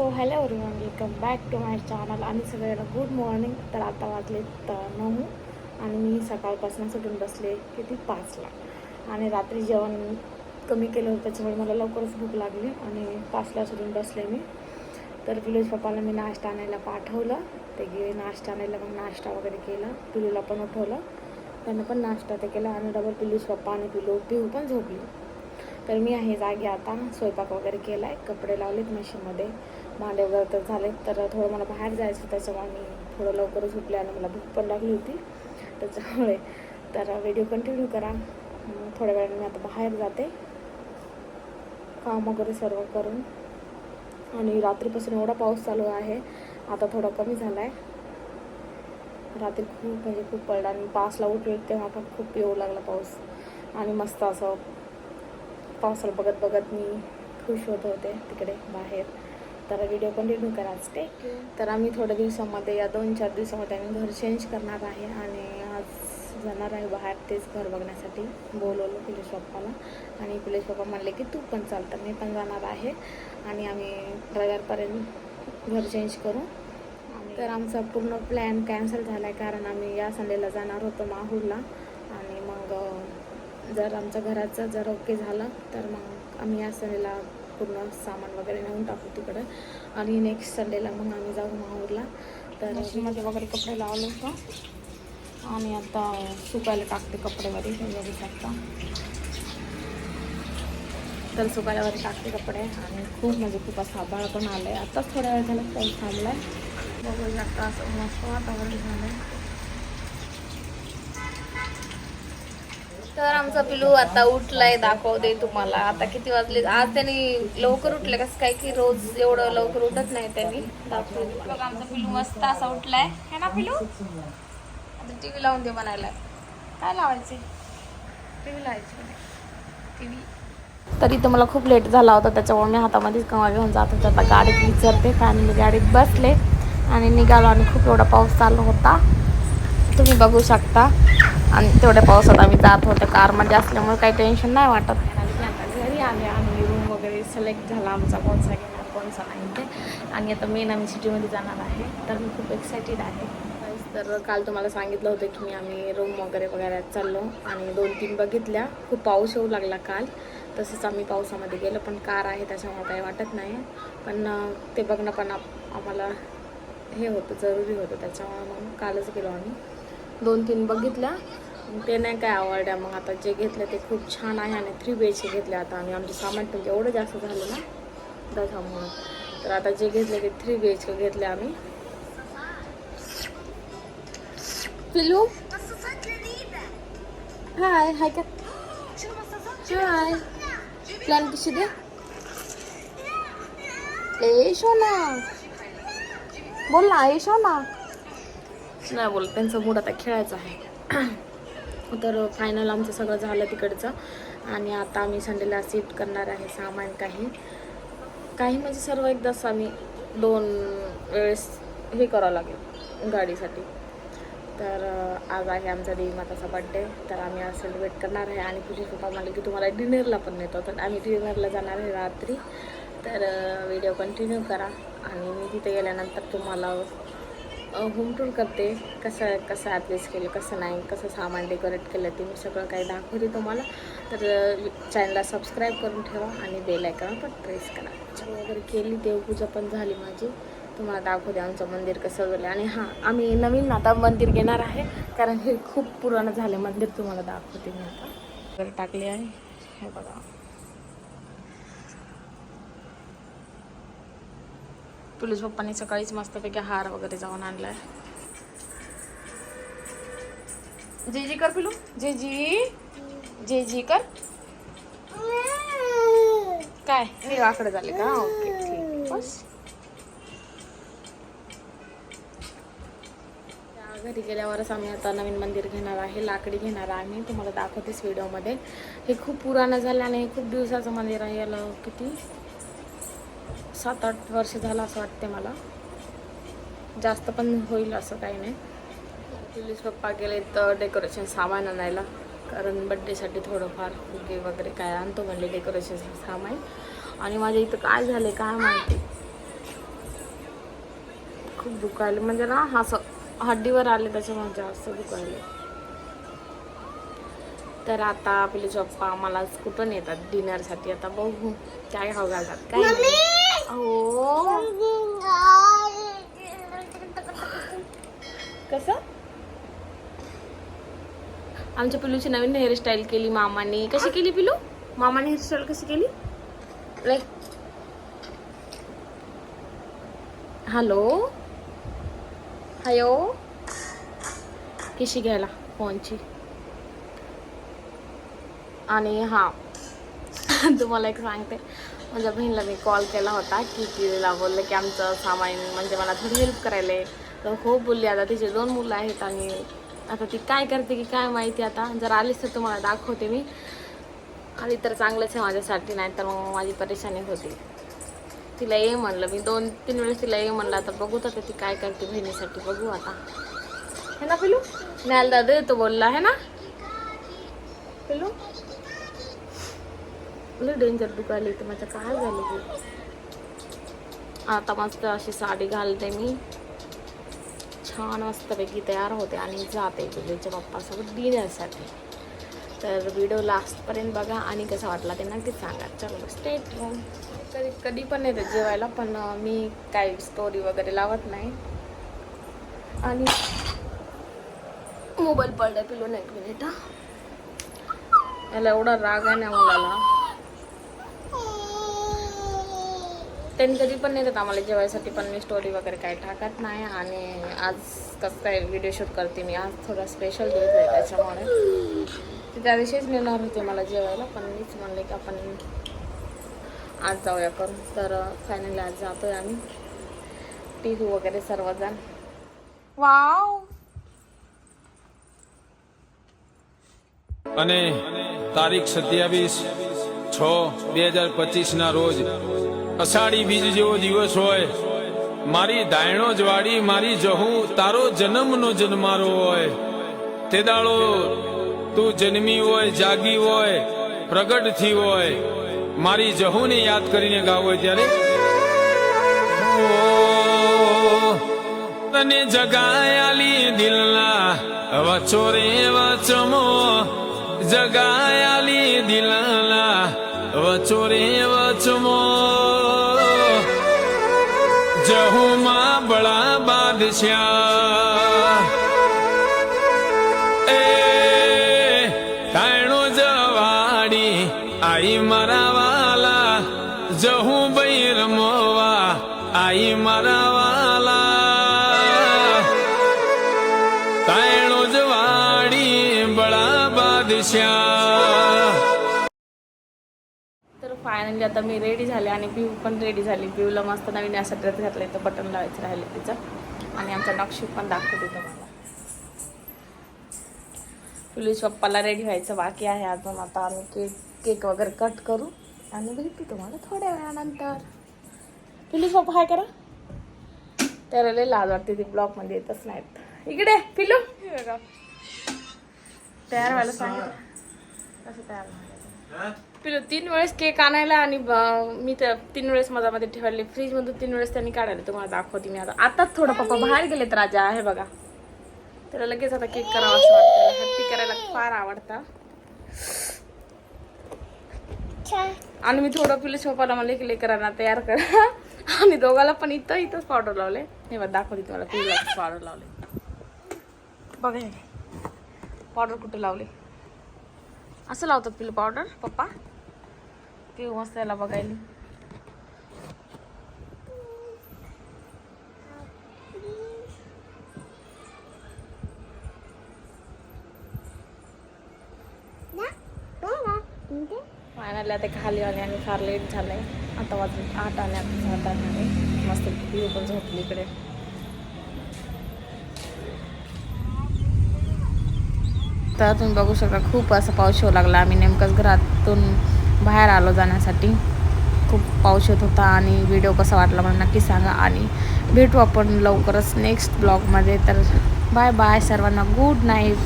So hello everyone welcome back to my channel आणि सगळ्यांना good morning तर आता वाजले नऊ आणि मी सकाळपासून सुटून बसले किती पाचला. आणि रात्री जेवण कमी केलं होतं त्याच्यामुळे मला लवकरच भूक लागली आणि पाचला सुटून बसले मी. तर पिलूज पप्पाला मी नाश्ता आणायला पाठवलं. ते गेले नाश्ता आणायला मग नाश्ता वगैरे केला. पिलूला पण उठवलं. त्यांना पण नाश्ता ते केला आणि डबल पिलूज पप्पा आणि पिलू पिऊ पण झोपली. तर मी आहे जागी आता स्वयंपाक वगैरे केला आहे कपडे लावलेत मशीनमध्ये. भांडे वगैरे तर झाले तर थोडं मला बाहेर जायचं होतं त्याच्यामुळे मी थोडं लवकरच उठले आणि मला भूक पण लागली होती. त्याच्यामुळे तर व्हिडिओ कंटिन्यू करा. थोड्या वेळाने मी आता बाहेर जाते. काम वगैरे सर्व करून. आणि रात्रीपासून एवढा पाऊस चालू आहे आता थोडा कमी झाला आहे रात्री खूप म्हणजे खूप पडला आणि पाचला उठले तेव्हा पण खूप येऊ लागला पाऊस. आणि मस्त असं पावसाला बघत बघत मी खुश होत होते तिकडे बाहेर. तर व्हिडिओ कंटिन्यू करा ते तर आम्ही थोड्या दिवसामध्ये या दोन चार दिवसामध्ये आम्ही घर चेंज करणार आहे आणि आज जाणार आहे बाहेर तेच घर बघण्यासाठी. बोलवलं पोलीस पप्पाला आणि पोलीस पप्पा म्हणले की तू पण चाल तर मी पण जाणार आहे आणि आम्ही रविवारपर्यंत घर चेंज करू. तर आमचा पूर्ण प्लॅन कॅन्सल झाला आहे कारण आम्ही या संडेला जाणार होतो माहूरला आणि मग जर आमच्या घराचं जर ओके झालं तर मग आम्ही या संडेला पूर्ण सामान वगैरे नेऊन टाकू तिकडं. आणि नेक्स्ट संडेला मग आम्ही जाऊ माहूरला. तर मशीनमध्ये वगैरे कपडे लावले होतं. आणि आता सुकायला टाकते कपडेवरी तुम्ही बघू शकता. तर सुकायलावर टाकते कपडे आणि खूप म्हणजे खूप असं आभाळ पण आलं आहे आताच थोड्या वेळ झाला पाऊस थांबला आहे बघू शकता असं मस्त वातावरण झालं आहे तर आमचा पिलू आता उठलाय दाखवते तुम्हाला. आता किती वाजले? आज त्यांनी लवकर उठले कसं काय की रोज एवढं लवकर उठत नाही त्यांनी. दाखवते बघा आमचा पिलू मस्त असा उठलाय. है ना पिलू? आता टी व्ही लावून दे म्हणायला. काय लावायचे? टी व्ही लावायची. T V. तरी तर मला खूप लेट झाला होता त्याच्यामुळे मी हातामध्येच कमा घेऊन जात होते. आता गाडीत विचारते मी गाडीत बसले आणि निघालो आणि खूप एवढा पाऊस चालू होता. तुम्ही बघू शकता. आणि तेवढ्या पावसात आम्ही जात होतो कारमध्ये असल्यामुळे काही टेन्शन नाही वाटत. आता घरी आले आम्ही रूम वगैरे सिलेक्ट झाला आमचा कोणचा घेणार कोणचा नाही ते आणि आता मेन आम्ही सिटीमध्ये जाणार आहे. तर मी खूप एक्सायटेड आहे. तर काल तुम्हाला सांगितलं होतं की मी आम्ही रूम वगैरे वगैरे चाललो आणि दोन तीन बघितल्या. खूप पाऊस येऊ लागला काल. तसंच आम्ही पावसामध्ये गेलो पण कार आहे त्याच्यामुळे काही वाटत नाही. पण ते बघणं पण आम्हाला हे होतं जरुरी होतं. त्याच्यामुळे मग कालच गेलो आम्ही. दोन तीन बघितल्या. ते नाही काय आवडल्या. मग आता जे घेतलं ते खूप छान आहे आणि थ्री बी एच घेतले आता. आम्ही आमचं सामान पण एवढं जास्त झालं ना त्याच्यामुळं तर आता जे घेतले ते थ्री बी एच के घेतले आम्ही. पिलू हाय हाय का हाय प्लॅन कशी दे? ए शोना बोल ना ए शोना नाही बोल त्यांचा मूड आता खेळायचा आहे. तर फायनल आमचं सगळं झालं तिकडचं. आणि आता आम्ही संडेला सीट करणार आहे सामान काही. काही म्हणजे सर्व एकदाच आम्ही दोन वेळेस हे करावं लागेल गाडीसाठी. तर आज आहे आमचा देवी माताचा बड्डे तर आम्ही आज सेलिब्रेट करणार आहे. आणि तुझे पप्पा म्हणले की तुम्हाला डिनरला पण नेतो. तर आम्ही डिनरला जाणार आहे रात्री. तर व्हिडिओ कंटिन्यू करा. आणि मी तिथे गेल्यानंतर तुम्हाला होम टूर करते. कसं कसं ॲडजस्ट केलं कसं नाही कसं सामान डेकोरेट केलं ते मी सगळं काही दाखवते तुम्हाला. तर चॅनलला सबस्क्राईब करून ठेवा आणि बेल आयकॉन पण प्रेस करा. वगैरे केली देवपूजा पण झाली माझी. तुम्हाला दाखवते आमचं मंदिर कसं झालं. आणि हां आम्ही नवीन आता मंदिर घेणार आहे. कारण हे खूप पुराणं झालं मंदिर तुम्हाला दाखवते मी आता. वगैरे टाकले आहे हे बघा. पोलीस पप्पांनी सकाळीच मस्तपैकी हार वगैरे जाऊन आणलाय. जे जी कर पिलू जे जी जे जी कर. काय? हे वाकडे झाले का? ओके ठीक बस. त्या घरी गेल्यावरच आम्ही आता नवीन मंदिर घेणार आहे लाकडी घेणार आहे. आम्ही तुम्हाला दाखवतेच व्हिडिओमध्ये हे खूप पुराणं झालं आणि हे खूप दिवसाचं मंदिर आहे याला किती? सात आठ वर्ष झालं असं वाटते मला. जास्त पण होईल असं काही नाही. पोलीस पप्पा गेले तर डेकोरेशन सामान आणायला. कारण बड्डेसाठी थोडंफार फुगे वगैरे काय आणतो म्हणले डेकोरेशन सामान. आणि माझ्या इथं काय झालं काय माहिती? खूप दुखायले म्हणजे ना हा असं हड्डीवर आले त्याच्यामुळे जास्त दुखायले तर आता आपले पप्पा आम्हाला कुठून येतात डिनरसाठी आता बघू. काय हवं घालतात? काय हो कसं? आमच्या पिलूची नवीन हेअरस्टाईल केली मामाने. कशी केली पिलू? मामाने हेअरस्टाईल कशी केली? रे. हॅलो? हयो कशी घ्यायला फोनची? आणि हा तुम्हाला एक सांगते. माझ्या बहिणीला मी कॉल केला होता की तिला बोलले की आमचं सामान म्हणजे मला थोडी हेल्प करायला. आहे. तर हो बोलली आता तिचे दोन मुलं आहेत आणि आता ती काय करते की काय माहिती आता. जर आलीच तर तुम्हाला दाखवते मी. आली तर चांगलंच आहे माझ्यासाठी नाही तर मग माझी परेशानी होती. तिला ये म्हणलं मी दोन तीन वेळेस तिला ये म्हणलं आता बघू तर ती काय करते बहिणीसाठी. बघू आता. है ना पिलू? न्यायला दादा येतो बोलला है ना? पिलू? लय डेंजर दुखायला येते माझं काय झालं की आता मस्त अशी साडी घालते मी. छान मस्तपैकी तयार होते आणि जाते तुझ्याच्या पप्पासोबत डिनरसाठी तर व्हिडिओ लास्टपर्यंत बघा आणि कसा वाटला ते नक्कीच सांगा. चलो स्टेट कधी कधी पण येते जेवायला पण मी काही स्टोरी वगैरे लावत नाही. आणि मोबाईल पडला पिलून एक मिनिट. याला एवढा राग आहे ना मुलाला. त्यांनी कधी पण नाही देत आम्हाला जेवायसाठी पण मी स्टोरी वगैरे काही टाकत नाही आणि आज कसं काय व्हिडिओ शूट करते मी आज थोडा स्पेशल दिवस आहे त्याच्यामुळे ते त्या दिवशीच नेणार होते मला जेवायला पण मीच म्हणले की आपण आज जाऊया करून तर फायनली आज जातोय आम्ही टिहू वगैरे सर्वजण वाव અને તારીખ સત્યાવીસ છ બે હજાર પચીસ ના રોજ અષાઢી બીજ જેવો દિવસ હોય મારી દાયણો જ વાળી મારી જહું તારો જન્મનો જન્મારો હોય તે દાડો તું જન્મી હોય જાગી હોય પ્રગટ થી હોય મારી જહુને યાદ કરીને ગાવ હોય ત્યારે ઓ, તને જગાયાલી દિલના વચો રે વચમો જગાયાલી દિલના વચો રે વચમો જહુમાં બળા બાદશાહ. એ કાયણો જવાડી, આઈ મારા વાલા. જહું બઈ રમવા આઈ મારા વાલા. કાયણો જવાડી, બળા બાદશાહ. फायनली आता मी रेडी झाले आणि पिऊ पण रेडी झाली. पिऊला मस्त नवीन असा ड्रेस घातला इथं बटन लावायचं राहिले तिचं. आणि आमचा नक्षी पण दाखवते तुम्हाला. पिलूच्या पप्पाला रेडी व्हायचं बाकी आहे अजून. आता आम्ही केक केक वगैरे कट करू आणि भेटू तुम्हाला थोड्या वेळानंतर. पिलूच पप्पा काय करा. त्याला लय लाज वाटते ती ब्लॉकमध्ये येतच नाहीत. इकडे पिलू. तयार व्हायला सांगितलं. कसं तयार पिलो तीन वेळेस केक आणायला आणि ब- मी तर तीन वेळेस मधामध्ये ठेवले. फ्रीज मधून तीन वेळेस त्यांनी काढायला. तुम्हाला दाखवते मी आता. आताच थोडं पप्पा बाहेर गेलेत राजा आहे बघा. त्याला लगेच आता केक करावा असं वाटतं. हॅप्पी करायला फार आवडतं. आणि मी थोडं पिलं शोपाला मला की लेकरांना तयार कर. आणि दोघाला पण इथं इथंच पावडर लावले. हे बघ दाखवते तुम्हाला. पिऊला पावडर लावले. बघा पावडर कुठे लावले? असं लावतात पिलं पावडर पप्पा? पिऊ मस्त याला बघायला. फायनली आता खाली आले आणि फार लेट झालंय. आता वाजून आठ आले आता सात आठ आले. मस्त पिऊ पण झोपली इकडे. तर तुम्ही बघू शकता खूप असा पाऊस येऊ लागला. आम्ही नेमकंच घरातून बाहेर आलो जाण्यासाठी. खूप पाऊस येत होता आणि व्हिडिओ कसा वाटला मला नक्की सांगा आणि भेटू आपण लवकरच नेक्स्ट ब्लॉगमध्ये तर बाय बाय सर्वांना. Good night